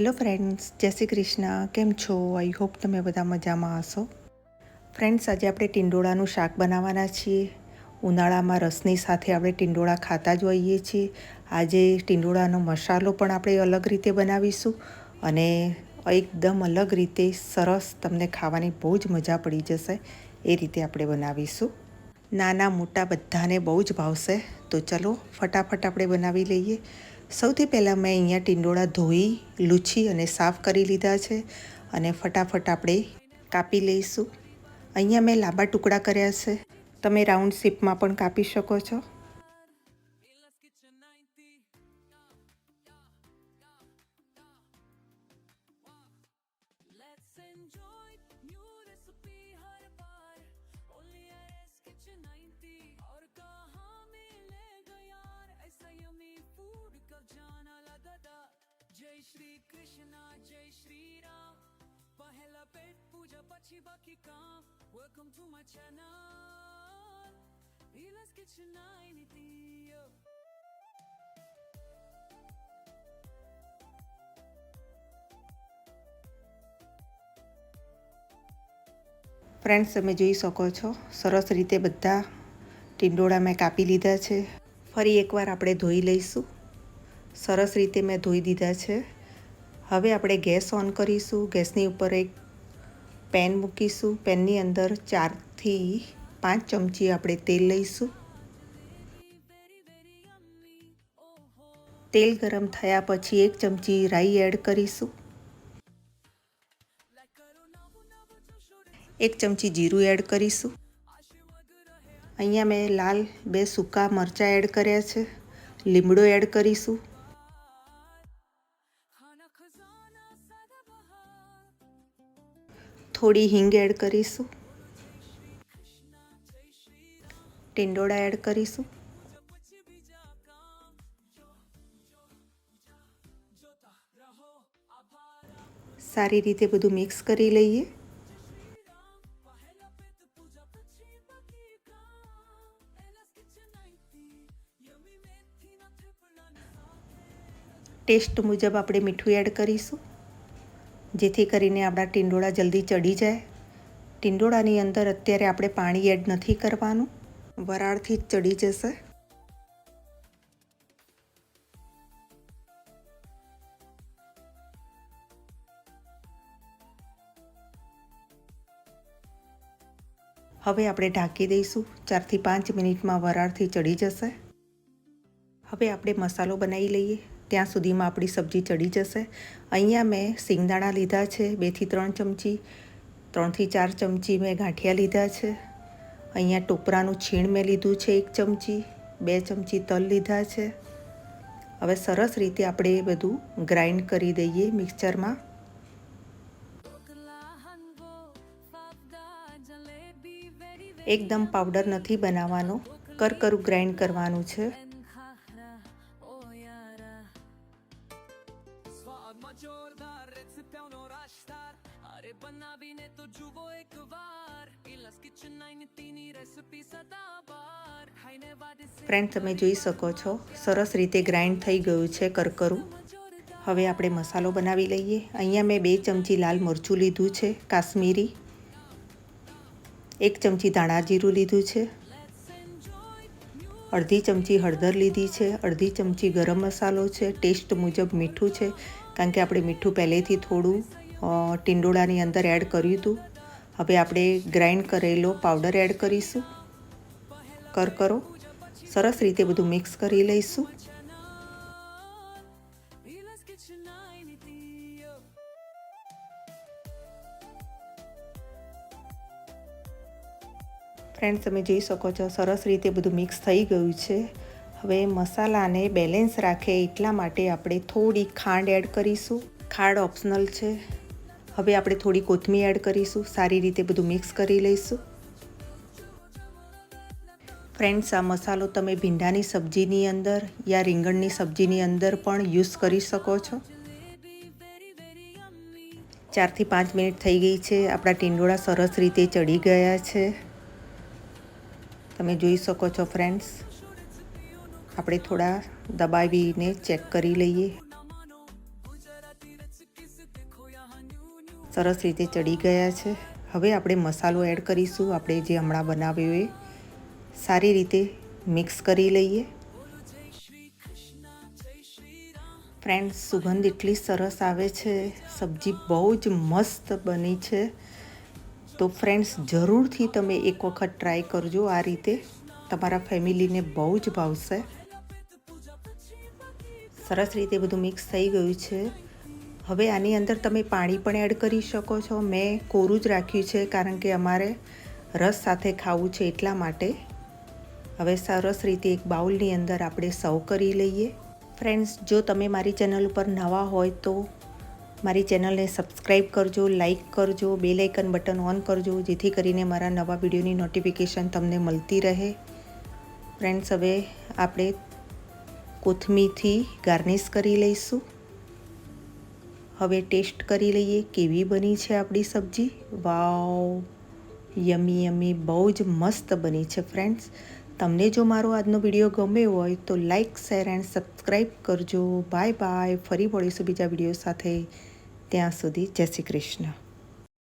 Hello friends જય શ્રી કૃષ્ણ. કેમ છો? આઈ હોપ તમે બધા મજામાં હશો. ફ્રેન્ડ્સ આજે આપણે ટિંડોળાનું શાક બનાવવાના છીએ. ઉનાળામાં રસની સાથે આપણે ટિંડોળા ખાતા જ હોઈએ છીએ. આજે ટિંડોળાનો મસાલો પણ આપણે અલગ રીતે બનાવીશું અને એકદમ અલગ રીતે સરસ તમને ખાવાની બહુ જ મજા પડી જશે. એ રીતે આપણે બનાવીશું. નાના મોટા બધાને બહુ જ ભાવશે. તો ચલો, ફટાફટ આપણે બનાવી લઈએ. સૌથી પહેલાં મેં અહીંયા ટિંડોળા ધોઈ, લૂછી અને સાફ કરી લીધા છે અને ફટાફટ આપણે કાપી લઈશું. અહીંયા મેં લાંબા ટુકડા કર્યા છે. તમે રાઉન્ડ શેપમાં પણ કાપી શકો છો. Enjoy new recipe. har baar only at kitchen 9 જાના દાદા જય શ્રી કૃષ્ણ જય શ્રી રામ પહેલા પેટ પૂજા પછી બાકી કામ welcome to my channel reels kitchen nine friends તમે જોઈ શકો છો, સરસ રીતે બધા ટીંડોળા મેં કાપી લીધા છે. ફરી એકવાર આપણે ધોઈ લઈશું. સરસ રીતે મેં ધોઈ દીધા છે. હવે આપણે ગેસ ઓન કરીશું. ગેસની ઉપર એક પેન મૂકીશું. પેનની અંદર ચારથી પાંચ ચમચી આપણે તેલ લઈશું. તેલ ગરમ થયા પછી એક ચમચી રાઈ એડ કરીશું. એક ચમચી જીરું એડ કરીશું. અહીંયા મેં લાલ બે સૂકા મરચાં એડ કર્યા છે. લીમડો એડ કરીશું. થોડી હિંગ એડ કરીશું. ટિંડોળા એડ કરીશું. સારી રીતે બધું મિક્સ કરી લઈએ. ટેસ્ટ મુજબ આપણે મીઠું એડ કરીશું. જેથી કરીને આપણા ટીંડોળા જલ્દી ચડી જાય. ટીંડોળાની અંદર અત્યારે આપણે પાણી એડ નથી કરવાનું. વરાળથી જ ચડી જશે. હવે આપણે ઢાંકી દઈશું. ચારથી પાંચ મિનિટમાં વરાળથી ચડી જશે. હવે આપણે મસાલો બનાવી લઈએ. ત્યાં સુધીમાં આપણી સબ્જી ચડી જશે. અહીંયા મેં સિંગદાણા લીધા છે, બેથી ત્રણ ચમચી, ત્રણથી ચાર ચમચી મેં ગાંઠિયા લીધા છે. અહીંયા ટોપરાનું છીણ મેં લીધું છે એક ચમચી, બે ચમચી તલ લીધા છે. હવે સરસ રીતે આપણે એ બધું ગ્રાઇન્ડ કરી દઈએ મિક્સચરમાં એકદમ પાવડર નથી બનાવવાનો, કરકરું ગ્રાઇન્ડ કરવાનું છે. બનાવીને તો જુઓ એકવાર ઇલાસ કિચન નાઇનટીની રેસિપી સદાબાર ખાઈને વાદે ફ્રેન્ડ તમે જોઈ શકો છો, સરસ રીતે ગ્રાઇન્ડ થઈ ગયું છે કરકરું. હવે આપણે મસાલો બનાવી લઈએ. અહીંયા મેં બે ચમચી લાલ મરચું લીધું છે, કાશ્મીરી. એક ચમચી ધાણા જીરું લીધું છે. અડધી ચમચી હળદર લીધી છે. અડધી ચમચી ગરમ મસાલો છે. ટેસ્ટ મુજબ મીઠું છે. કારણ કે આપણે મીઠું પહેલેથી થોડું ટીંડોળાની અંદર એડ કર્યું હતું. હવે આપણે ગ્રાઇન્ડ કરેલો પાવડર એડ કરીશું. કરકરો સરસ રીતે બધું મિક્સ કરી લઈશું. ફ્રેન્ડ તમે જોઈ શકો છો, સરસ રીતે બધું મિક્સ થઈ ગયું છે. હવે મસાલાને બેલેન્સ રાખે એટલા માટે આપણે થોડી ખાંડ એડ કરીશું. ખાંડ ઓપ્શનલ છે. હવે આપણે થોડી કોથમીર એડ કરીશું, સારી રીતે બધું મિક્સ કરી લઈશું. ફ્રેન્ડ્સ, આ મસાલો તમે ભીંડાની સબ્જીની અંદર યા રીંગણની સબ્જીની અંદર પણ યુઝ કરી શકો છો. ચારથી પાંચ મિનિટ થઈ ગઈ છે. આપણા ટીંડોળા સરસ રીતે ચડી ગયા છે. તમે જોઈ શકો છો, ફ્રેન્ડ્સ. આપણે થોડા દબાવીને ચેક કરી લઈએ. સરસ રીતે ચડી ગયા છે. હવે આપણે મસાલો એડ કરીશું. આપણે જે હમણાં બનાવ્યો એ, સારી રીતે મિક્સ કરી લઈએ. ફ્રેન્ડ્સ સુગંધ એટલી સરસ આવે છે. સબ્જી બહુ જ મસ્ત બની છે. તો ફ્રેન્ડ્સ જરૂરથી તમે એક વખત ટ્રાય કરજો આ રીતે. તમારા ફેમિલીને બહુ જ ભાવશે. સરસ રીતે બધું મિક્સ થઈ ગયું છે. હવે આની અંદર તમે પાણી પણ એડ કરી શકો છો. મેં કોરું જ રાખ્યું છે કારણ કે અમારે રસ સાથે ખાવું છે એટલા માટે. હવે સરસ રીતે એક બાઉલની અંદર આપણે સર્વ કરી લઈએ. ફ્રેન્ડ્સ, જો તમે મારી ચેનલ ઉપર નવા હોય તો મારી ચેનલને સબસ્ક્રાઈબ કરજો લાઈક કરજો બે લાઇકન બટન ઓન કરજો, જેથી કરીને મારા નવા વિડીયોની નોટિફિકેશન તમને મળતી રહે. ફ્રેન્ડ્સ, હવે આપણે કોથમીથી ગાર્નિશ કરી લઈશું. હવે ટેસ્ટ કરી લઈએ કેવી બની છે આપણી સબ્જી. વાવ, યમી યમી, બહુ જ મસ્ત બની છે ફ્રેન્ડ્સ તમને જો મારો આજનો વીડિયો ગમ્યો હોય તો લાઈક શેર એન્ડ સબસ્ક્રાઈબ કરજો. બાય બાય ફરી મળીશું બીજા વીડિયો સાથે. ત્યાં સુધી જય શ્રી કૃષ્ણ.